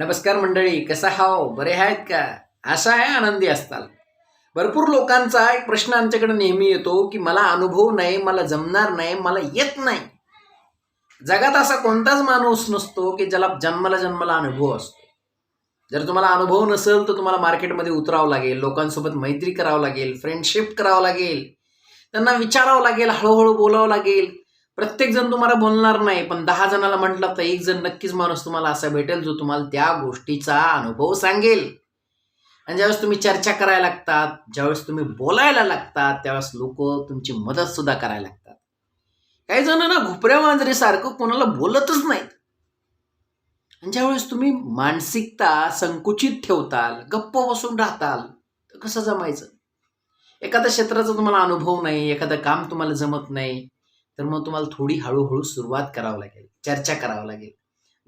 नमस्कार मंडळी कसा हाव? बरे आहेत का? असा आहे आनंदी असताल. भरपूर लोकांचा एक प्रश्न आमच्याकडे नेहमी येतो की मला अनुभव नाही मला जमणार नाही मला येत नाही. जगात असा कोणताच माणूस नसतो की ज्याला जन्माला जन्माला अनुभव असतो. जर तुम्हाला अनुभव नसेल तर तुम्हाला मार्केटमध्ये उतरावं लागेल लोकांसोबत मैत्री करावं लागेल फ्रेंडशिप करावं लागेल त्यांना विचारावं लागेल हळूहळू बोलावं लागेल. प्रत्येक जण तुम्हाला बोलणार नाही पण दहा जणाला म्हटलं तर एक जण नक्कीच माणूस तुम्हाला असा भेटेल जो तुम्हाला त्या गोष्टीचा अनुभव सांगेल. आणि ज्यावेळेस तुम्ही चर्चा करायला लागतात ज्यावेळेस तुम्ही बोलायला लागतात त्यावेळेस लोक तुमची मदत सुद्धा करायला लागतात. काही जण ना घुपऱ्या मांजरीसारखं कोणाला बोलतच नाहीत. आणि ज्यावेळेस तुम्ही मानसिकता संकुचित ठेवताल गप्प बसून राहताल तर कसं जमायचं? एखाद्या क्षेत्राचा तुम्हाला अनुभव नाही एखादं काम तुम्हाला जमत नाही तर मग तुम्हाला थोडी हळूहळू सुरुवात करावं लागेल चर्चा करावं लागेल.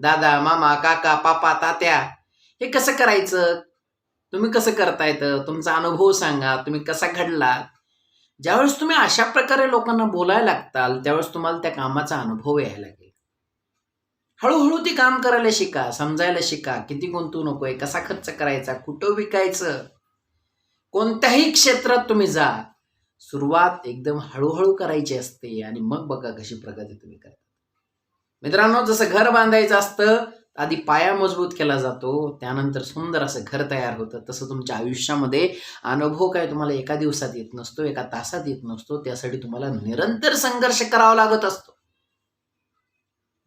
दादा मामा काका पापा तात्या हे कसं करायचं? तुम्ही कसं करतायत तुमचा अनुभव सांगा तुम्ही कसा घडलात? ज्यावेळेस तुम्ही अशा प्रकारे लोकांना बोलायला लागताल त्यावेळेस तुम्हाला त्या कामाचा अनुभव यायला लागेल. हळूहळू ती काम करायला शिका समजायला शिका किती गुंतवणूक आहे कसा खर्च करायचा कुठं विकायचं? कोणत्याही क्षेत्रात तुम्ही जा सुरुवात एकदम हळूहळू करायची असते आणि मग बघा कशी प्रगती तुम्ही करता. मित्रांनो जसं घर बांधायचं असतं आधी पाया मजबूत केला जातो त्यानंतर सुंदर असं घर तयार होतं. तसं तुमच्या आयुष्यामध्ये अनुभव काय तुम्हाला एका दिवसात येत नसतो एका तासात येत नसतो त्यासाठी तुम्हाला निरंतर संघर्ष करावा लागत असतो.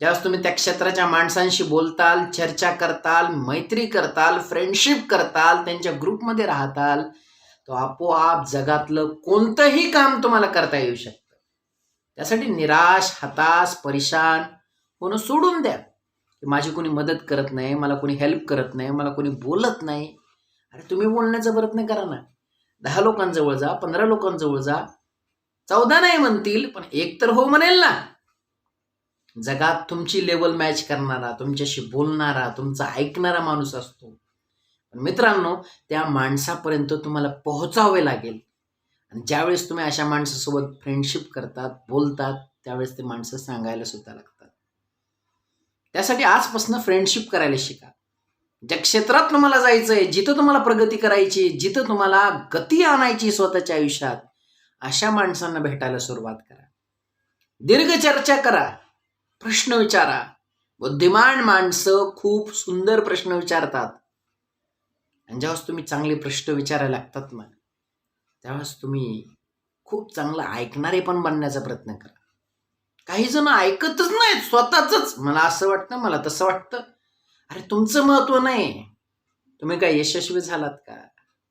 ज्यावेळेस तुम्ही त्या क्षेत्राच्या माणसांशी बोलताल चर्चा करताल मैत्री करताल फ्रेंडशिप करताल त्यांच्या ग्रुपमध्ये राहताल तो आपोआप जगातलं कोणतंही काम तुम्हाला करता येऊ शकतं. त्यासाठी निराश हताश परेशान होणं सोडून द्या. की माझी कोणी मदत करत नाही मला कोणी हेल्प करत नाही मला कोणी बोलत नाही. अरे तुम्ही बोलण्याचा प्रयत्न करा ना. दहा लोकांजवळ जा पंधरा लोकांजवळ जा. चौदा नाही म्हणतील पण एक तर हो म्हणेल ना. जगात तुमची लेवल मॅच करणारा तुमच्याशी बोलणारा तुमचा ऐकणारा माणूस असतो. मित्रांनो त्या माणसापर्यंत तुम्हाला पोहोचावे लागेल. आणि ज्यावेळेस तुम्ही अशा माणसासोबत फ्रेंडशिप करतात बोलतात त्यावेळेस ते माणसं सांगायला सुद्धा लागतात. त्यासाठी आजपासून फ्रेंडशिप करायला शिका. ज्या क्षेत्रात तुम्हाला जायचं आहे जिथं तुम्हाला प्रगती करायची जिथं तुम्हाला गती आणायची स्वतःच्या आयुष्यात अशा माणसांना भेटायला सुरुवात करा. दीर्घ चर्चा करा. प्रश्न विचारा. बुद्धिमान माणसं खूप सुंदर प्रश्न विचारतात. आणि ज्यावेळेस तुम्ही चांगले प्रश्न विचारायला लागतात ना त्यावेळेस तुम्ही खूप चांगलं ऐकणारे पण बनण्याचा प्रयत्न करा. काही जण ऐकतच नाहीत स्वतःच मला असं वाटतं मला तसं वाटतं. अरे तुमचं महत्त्व नाही. तुम्ही काय यशस्वी झालात का?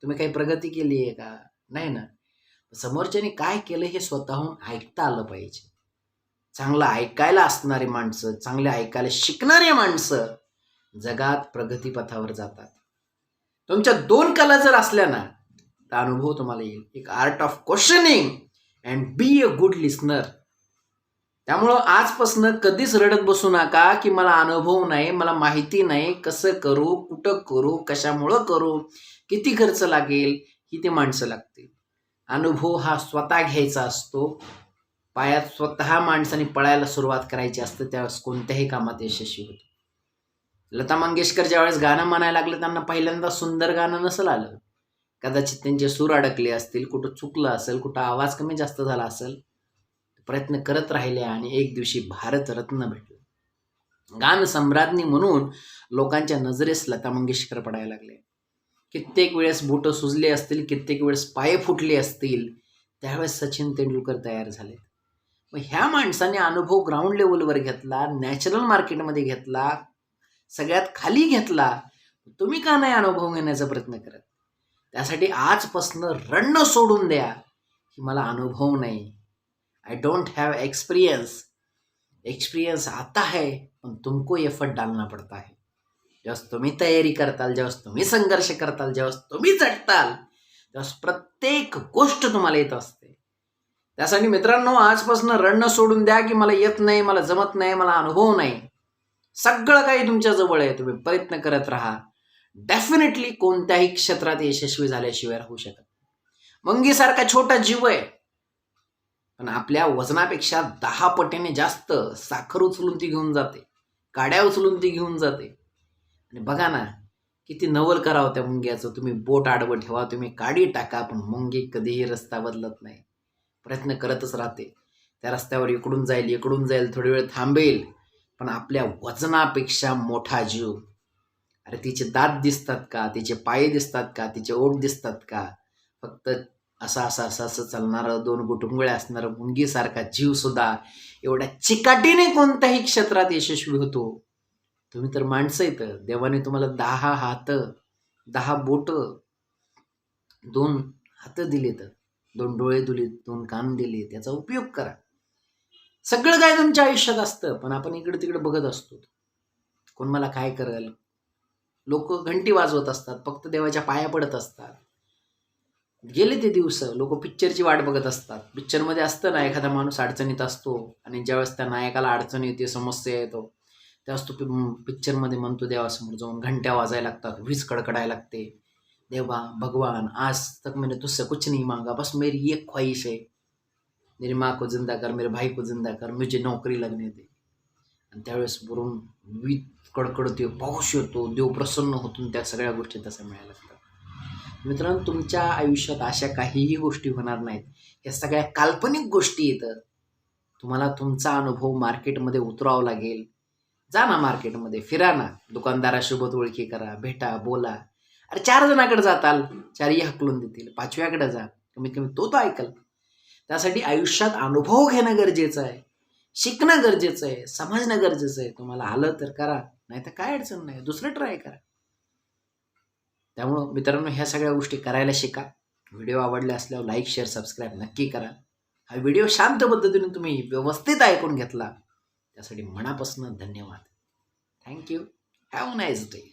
तुम्ही काही प्रगती केली आहे का? नाही ना. समोरच्याने काय केलं हे स्वतःहून ऐकता आलं पाहिजे. चांगलं ऐकायला असणारी माणसं चांगले ऐकायला शिकणारी माणसं जगात प्रगतीपथावर जातात. तुमच्या दोन कला जर असल्या ना तर अनुभव तुम्हाला येईल. एक art of questioning and be a good listener त्यामुळं आजपासनं कधीच रडत बसू नका की मला अनुभव नाही मला माहिती नाही कसं करू कुठं करू कशामुळं करू किती खर्च लागेल ही ते माणसं लागतील. अनुभव हा स्वतः घ्यायचा असतो. पायात स्वतः माणसाने पळायला सुरुवात करायची असते त्यावेळेस कोणत्याही कामात यशस्वी होतो लता मंगेशकर ज्यावेळेस गाणं म्हणायला लागलं त्यांना पहिल्यांदा सुंदर गाणं नसेल आलं. कदाचित त्यांचे सूर अडकले असतील कुठं चुकलं असेल कुठं आवाज कमी जास्त झाला असेल प्रयत्न करत राहिले आणि एक दिवशी भारतरत्न भेटलं. गान सम्राज्ञी म्हणून लोकांच्या नजरेस लता मंगेशकर पडायला लागले. कित्येक वेळेस बोटं सुजले असतील कित्येक वेळेस पाय फुटले असतील त्यावेळेस सचिन तेंडुलकर तयार झाले. मग ह्या माणसाने अनुभव ग्राउंड लेवलवर घेतला नॅचरल मार्केटमध्ये घेतला सगळ्यात खाली घेतला तुम्ही का नाही अनुभव घेण्याचा प्रयत्न करत? त्यासाठी आजपासनं रडणं सोडून द्या की मला अनुभव नाही. I don't have experience experience आता है पण तुमको एफर्ट डालना पड़ता है जेव्हा तुम्ही तयारी करताल ज्यावेळेस तुम्ही संघर्ष करताल ज्यावेळेस तुम्ही चढताल तेव्हा प्रत्येक गोष्ट तुम्हाला येत असते. त्यासाठी मित्रांनो आजपासून रडणं सोडून द्या की मला येत नाही मला जमत नाही मला अनुभव नाही. सगळं काही तुमच्या जवळ आहे. तुम्ही प्रयत्न करत राहा. डेफिनेटली कोणत्याही क्षेत्रात यशस्वी झाल्याशिवाय राहू शकत मंगीसारखा छोटा जीव आहे. पण आपल्या वजनापेक्षा दहा पटीने जास्त साखर उचलून ती घेऊन जाते. काड्या उचलून ती घेऊन जाते. आणि बघा ना किती नवल करावं त्या मुंग्याचं. तुम्ही बोट आडवं ठेवा तुम्ही काडी टाका पण मुंगी कधीही रस्ता बदलत नाही. प्रयत्न करतच राहते. त्या रस्त्यावर इकडून जाईल इकडून जाईल थोडी वेळ थांबेल. पण आपल्या वजनापेक्षा मोठा जीव. अरे तिचे दात दिसतात का? तिचे पाय दिसतात का? तिचे ओठ दिसतात का? फक्त असा असं असं असं चालणारं दोन गुटुंगळ्या असणारं मुंगीसारखा जीव सुद्धा एवढ्या चिकाटीने कोणत्याही क्षेत्रात यशस्वी होतो. तुम्ही तर माणसं येतं देवाने तुम्हाला दहा हात दहा बोट दोन हात दिलेत. दोन डोळे दिले दोन कान दिले त्याचा उपयोग करा. सगळं काय तुमच्या आयुष्यात असतं पण आपण इकडे तिकडे बघत असतो. कोण मला काय करेल? लोक घंटी वाजवत असतात फक्त देवाच्या पाया पडत असतात. गेले ते दिवस लोक पिक्चरची वाट बघत असतात. पिक्चरमध्ये असतं ना एखादा माणूस अडचणीत असतो आणि ज्यावेळेस त्या नायकाला अडचण येते समस्या येतो त्यावेळेस तो पिक्चरमध्ये म्हणतो देवासमोर जाऊन घंट्या वाजायला लागतात वीज कडकडायला लागते. देवा भगवान आज तक मैंने तुझसे कुछ नहीं मांगा बस मेरी एक ख्वाहिश है मेरी माँ को जिंदा कर मेरे भाई को जिंदा कर मुझे नोकरी लगने दे। आणि त्यावेळेस वरून वीज कडकडते पाऊस येतो देव प्रसन्न होतून त्या सगळ्या गोष्टी तसं मिळायला लागतात. मित्रांनो तुमच्या आयुष्यात अशा काहीही गोष्टी होणार नाहीत. या सगळ्या काल्पनिक गोष्टी येतात. तुम्हाला तुमचा अनुभव मार्केटमध्ये उतरावा लागेल. जा ना मार्केटमध्ये फिरा ना. दुकानदारासोबत ओळखी करा भेटा बोला. अरे चार जणाकडे जाताल चारही हकलून देतील. पाचव्याकडे जा. कमीत कमी तो तो ऐकल. त्यासाठी आयुष्यात अनुभव घेणं गरजेचं आहे. शिकणं गरजेचं आहे. समजणं गरजेचं आहे. तुम्हाला आलं तर करा. नाही तर काय अडचण नाही. दुसरं ट्राय करा. त्यामुळं मित्रांनो ह्या सगळ्या गोष्टी करायला शिका. व्हिडिओ आवडले असल्यावर लाईक शेअर सबस्क्राईब नक्की करा. हा व्हिडिओ शांत पद्धतीने तुम्ही व्यवस्थित ऐकून घेतला. त्यासाठी मनापासून धन्यवाद. Thank you have nice day